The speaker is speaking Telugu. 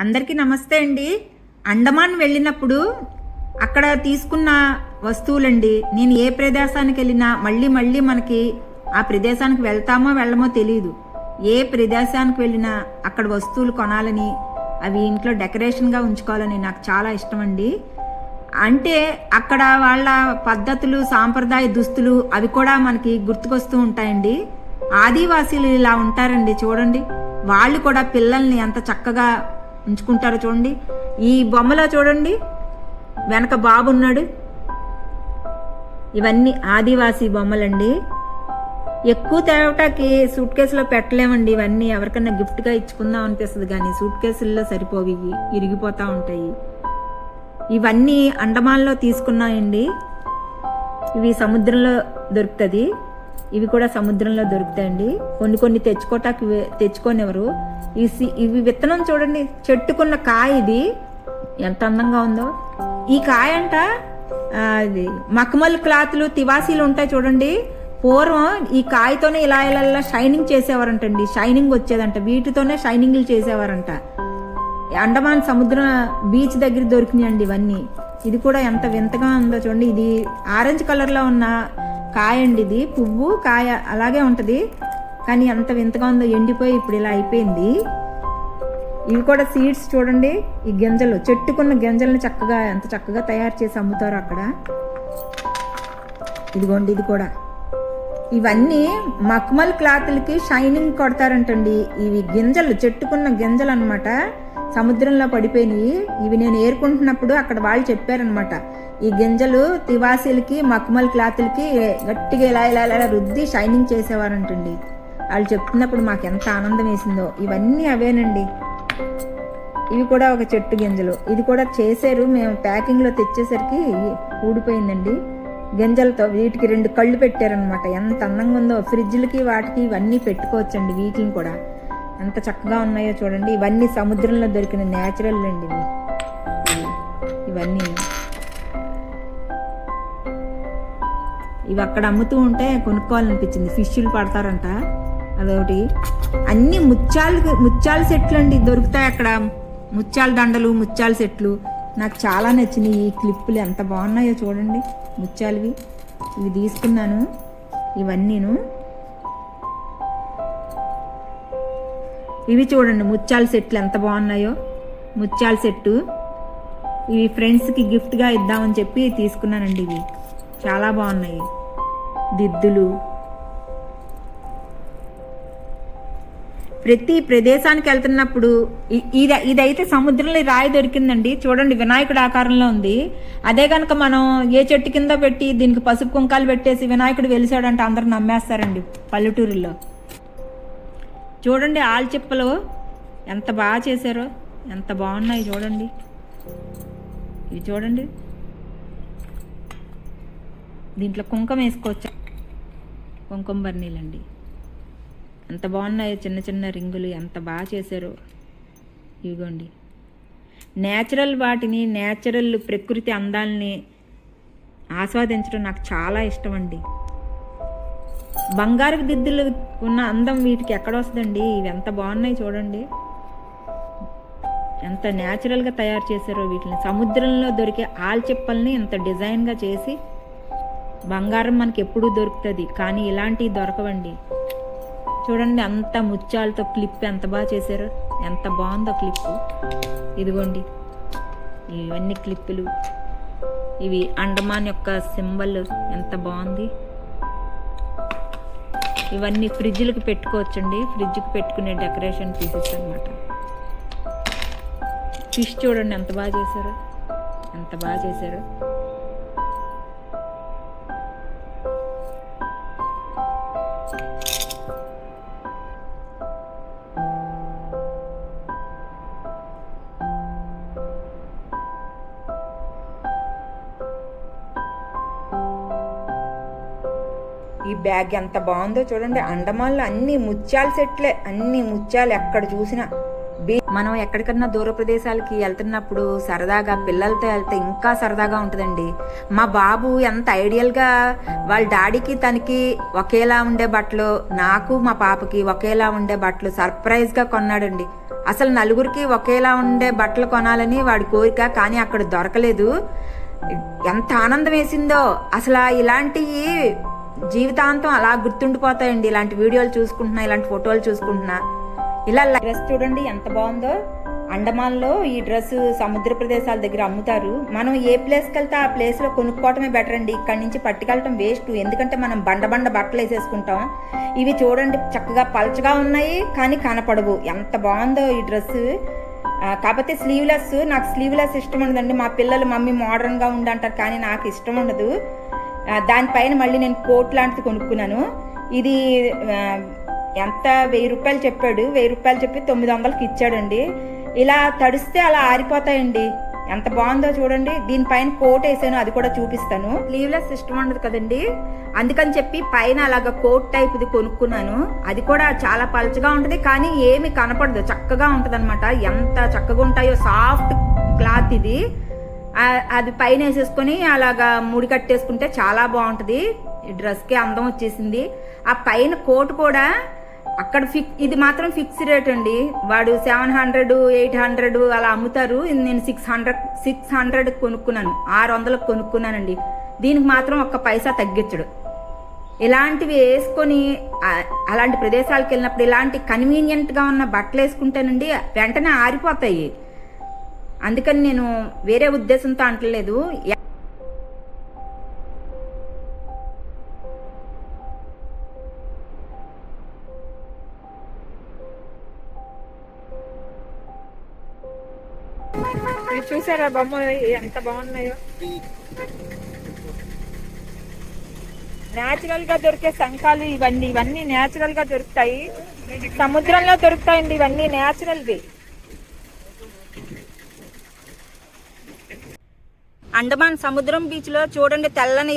అందరికీ నమస్తే అండి. అండమాన్ వెళ్ళినప్పుడు అక్కడ తీసుకున్న వస్తువులండి. నేను ఏ ప్రదేశానికి వెళ్ళినా మళ్ళీ మళ్ళీ మనకి ఆ ప్రదేశానికి వెళ్తామో వెళ్ళమో తెలియదు ఏ ప్రదేశానికి వెళ్ళినా అక్కడ వస్తువులు కొనాలని అవి ఇంట్లో డెకరేషన్గా ఉంచుకోవాలని నాకు చాలా ఇష్టం అండి అంటే అక్కడ వాళ్ళ పద్ధతులు సాంప్రదాయ దుస్తులు అవి కూడా మనకి గుర్తుకొస్తూ ఉంటాయండి. ఆదివాసీలు ఇలా ఉంటారండి చూడండి. వాళ్ళు కూడా పిల్లల్ని ఎంత చక్కగా ఉంచుకుంటారు చూడండి. ఈ బొమ్మలో చూడండి. వెనక బాబు ఉన్నాడు ఇవన్నీ ఆదివాసీ బొమ్మలండి. ఎక్కువ తేవటానికి సూట్ కేసులో పెట్టలేమండి ఇవన్నీ. ఎవరికన్నా గిఫ్ట్గా ఇచ్చుకుందాం అనిపిస్తుంది కానీ సూట్ కేసుల్లో సరిపోవి. ఇరిగిపోతూ ఉంటాయి. ఇవన్నీ అండమాన్లో తీసుకున్నాయండి. ఇవి సముద్రంలో దొరుకుతుంది. ఇవి కూడా సముద్రంలో దొరుకుతాయండి. కొన్ని కొన్ని తెచ్చుకోటాకి వే- తెచ్చుకోనివ్వరు ఈ సి- ఇవి విత్తనం చూడండి చెట్టుకున్న కాయ ఇది. ఎంత అందంగా ఉందో. ఈ కాయ అంట ఇది మఖమల్ క్లాత్లు తివాసీలు ఉంటాయి చూడండి. పూర్వం ఈ కాయతోనే ఇలా ఇలా ఇలా షైనింగ్ చేసేవారంటండి. షైనింగ్ వచ్చేదంట. వీటితోనే షైనింగ్లు చేసేవారంట. అండమాన్ సముద్ర బీచ్ దగ్గర దొరికినాయండి ఇవన్నీ. ఇది కూడా ఎంత వింతగా ఉందో చూడండి. ఇది ఆరెంజ్ కలర్లో ఉన్న కాయ అండి ఇది. పువ్వు కాయ అలాగే ఉంటుంది. కానీ ఎంత వింతగా ఉందో ఎండిపోయి ఇప్పుడు ఇలా అయిపోయింది. ఇవి కూడా సీడ్స్ చూడండి. ఈ గింజలు చెట్టుకున్న గింజల్ని చక్కగా ఎంత చక్కగా తయారు చేసి అమ్ముతారు అక్కడ. ఇదిగోండి ఇది కూడా. ఇవన్నీ మక్మల్ క్లాత్లకి షైనింగ్ కొడతారంటండి. ఇవి గింజలు చెట్టుకున్న గింజలు అనమాట సముద్రంలో పడిపోయినాయి ఇవి నేను ఏరుకుంటున్నప్పుడు అక్కడ వాళ్ళు చెప్పారనమాట ఈ గింజలు తివాసీలకి మక్మల్ క్లాతులకి గట్టిగా ఇలా ఇలా ఇలా రుద్ది షైనింగ్ చేసేవారంటండి. వాళ్ళు చెప్తున్నప్పుడు మాకు ఎంత ఆనందం వేసిందో. ఇవన్నీ అవేనండి. ఇవి కూడా ఒక చెట్టు గింజలు. ఇది కూడా చేశారు. మేము ప్యాకింగ్లో తెచ్చేసరికి ఊడిపోయిందండి. గింజలతో వీటికి రెండు కళ్ళు పెట్టారనమాట ఎంత అందంగా ఉందో. ఫ్రిడ్జ్లకి వాటికి ఇవన్నీ పెట్టుకోవచ్చండి వీటిని కూడా. ఎంత చక్కగా ఉన్నాయో చూడండి. ఇవన్నీ సముద్రంలో దొరికిన న్యాచురల్ అండి ఇవన్నీ. ఇవి అక్కడ అమ్ముతూ ఉంటే కొనుక్కోవాలనిపించింది. ఫిష్లు పడతారంట. అదొకటి. అన్ని ముత్యాలు ముత్యాల సెట్లు అండి. దొరుకుతాయి అక్కడ. ముత్యాల దండలు ముత్యాల సెట్లు. నాకు చాలా నచ్చినాయి. ఈ క్లిప్పులు ఎంత బాగున్నాయో చూడండి. ముత్యాలవి. ఇవి తీసుకున్నాను. ఇవన్నీను. ఇవి చూడండి ముత్యాల సెట్లు ఎంత బాగున్నాయో. ముత్యాల సెట్టు. ఇవి ఫ్రెండ్స్కి గిఫ్ట్గా ఇద్దామని చెప్పి తీసుకున్నానండి ఇవి. చాలా బాగున్నాయి. దిద్దులు. ప్రతి ప్రదేశానికి వెళ్తున్నప్పుడు ఇది ఇదైతే సముద్రంలో రాయి దొరికిందండి. చూడండి వినాయకుడు ఆకారంలో ఉంది. అదే కనుక మనం ఏ చెట్టు కింద పెట్టి దీనికి పసుపు కుంకాలు పెట్టేసి వినాయకుడు వెలిసాడంటే అందరూ నమ్మేస్తారండి పల్లెటూరులో చూడండి ఆల్చిప్పలు ఎంత బాగా చేశారో ఎంత బాగున్నాయి చూడండి. ఇవి చూడండి. దీంట్లో కుంకుమ వేసుకోవచ్చు? కుంకుమ బర్నీలండి ఎంత బాగున్నాయో చిన్న చిన్న రింగులు ఎంత బాగా చేశారో. ఇవిగోండి. నేచురల్ వాటిని నేచురల్ ప్రకృతి అందాలని ఆస్వాదించడం నాకు చాలా ఇష్టం అండి బంగారు దిద్దులు ఉన్న అందం వీటికి ఎక్కడ వస్తుందండి? ఇవి ఎంత బాగున్నాయి చూడండి. ఎంత న్యాచురల్గా తయారు చేశారో వీటిని. సముద్రంలో దొరికే ఆల్చిప్పల్ని ఎంత డిజైన్గా చేసి బంగారం మనకి ఎప్పుడూ దొరుకుతుంది. కానీ ఇలాంటివి దొరకవండి. చూడండి అంత ముత్యాలతో క్లిప్ ఎంత బాగా చేశారో. ఎంత బాగుందో క్లిప్ ఇదిగోండి. ఇవన్నీ క్లిప్పులు ఇవి అండమాన్ యొక్క సింబల్. ఎంత బాగుంది. ఇవన్నీ ఫ్రిడ్జ్లకు పెట్టుకోవచ్చండి. ఫ్రిడ్జ్కి పెట్టుకునే డెకరేషన్ పీసెస్ అనమాట ఫిష్ చూడండి ఎంత బాగా చేశారు. ఎంత బాగా చేశారు. ఈ బ్యాగ్ ఎంత బాగుందో చూడండి. అండమాన్లో అన్ని ముత్యాల సెట్లే. అన్ని ముత్యాలు ఎక్కడ చూసినా. మనం ఎక్కడికన్నా దూర ప్రదేశాలకి వెళ్తున్నప్పుడు సరదాగా పిల్లలతో వెళ్తే ఇంకా సరదాగా ఉంటుందండి. మా బాబు ఎంత ఐడియల్గా వాళ్ళ డాడీకి తనకి ఒకేలా ఉండే బట్టలు నాకు మా పాపకి ఒకేలా ఉండే బట్టలు సర్ప్రైజ్గా కొన్నాడండి. అసలు నలుగురికి ఒకేలా ఉండే బట్టలు కొనాలని వాడి కోరిక కానీ అక్కడ దొరకలేదు. ఎంత ఆనందం వేసిందో. అసలు ఇలాంటివి జీవితాంతం అలా గుర్తుండిపోతాయండి. ఇలాంటి వీడియోలు చూసుకుంటున్నా ఇలాంటి ఫోటోలు చూసుకుంటున్నా. ఇలా డ్రెస్ చూడండి ఎంత బాగుందో. అండమాన్లో ఈ డ్రెస్ సముద్ర ప్రదేశాల దగ్గర అమ్ముతారు. మనం ఏ ప్లేస్కి వెళ్తే ఆ ప్లేస్లో కొనుక్కోవటమే బెటర్ అండి. ఇక్కడి నుంచి పట్టుకెళ్ళటం వేస్ట్ ఎందుకంటే మనం బండ బండ బట్టలు వేసేసుకుంటాం. ఇవి చూడండి చక్కగా పలచగా ఉన్నాయి కానీ కనపడవు. ఎంత బాగుందో ఈ డ్రెస్ కాకపోతే స్లీవ్లెస్ నాకు స్లీవ్లెస్ ఇష్టం ఉండదండి. మా పిల్లలు మమ్మీ మోడర్న్గా ఉండంటారు కానీ నాకు ఇష్టం ఉండదు. దానిపైన మళ్ళీ నేను కోట్ లాంటిది కొనుక్కున్నాను. ఇది ఎంత వెయ్యి రూపాయలు చెప్పాడు. వెయ్యి రూపాయలు చెప్పి తొమ్మిది వందలకి ఇచ్చాడండి. ఇలా తడిస్తే అలా ఆరిపోతాయండి. ఎంత బాగుందో చూడండి. దీనిపైన కోట్ వేసాను అది కూడా చూపిస్తాను. లీవ్లెస్ ఇష్టం ఉండదు కదండి. అందుకని చెప్పి పైన అలాగ కోట్ టైప్ ఇది కొనుక్కున్నాను. అది కూడా చాలా పలుచగా ఉంటుంది కానీ ఏమి కనపడదు. చక్కగా ఉంటుంది ఎంత చక్కగా ఉంటాయో సాఫ్ట్ క్లాత్ ఇది. అది పైన వేసేసుకొని అలాగా ముడి కట్టేసుకుంటే చాలా బాగుంటుంది. డ్రెస్కి అందం వచ్చేసింది. ఆ పైన కోట్ కూడా అక్కడ ఫిక్ ఇది మాత్రం ఫిక్స్ రేట్ అండి. వాడు సెవెన్ హండ్రెడ్ ఎయిట్ హండ్రెడ్ అలా అమ్ముతారు. నేను సిక్స్ హండ్రెడ్ సిక్స్ హండ్రెడ్ కొనుక్కున్నాను. ఆరు వందలకు కొనుక్కున్నానండి. దీనికి మాత్రం ఒక్క పైసా తగ్గించడు. ఇలాంటివి వేసుకొని అలాంటి ప్రదేశాలకు వెళ్ళినప్పుడు ఇలాంటి కన్వీనియంట్గా ఉన్న బట్టలు వేసుకుంటేనండి వెంటనే ఆరిపోతాయి. అందుకని నేను వేరే ఉద్దేశంతో అంటలేదు. చూసారా బొమ్మ? ఎంత బాగున్నాయో. నేచురల్గా దొరికే శంఖాలు ఇవన్నీ ఇవన్నీ నేచురల్గా దొరుకుతాయి. సముద్రంలో దొరుకుతాయండి ఇవన్నీ న్యాచురల్వి అండమాన్ సముద్రం బీచ్లో చూడండి తెల్లని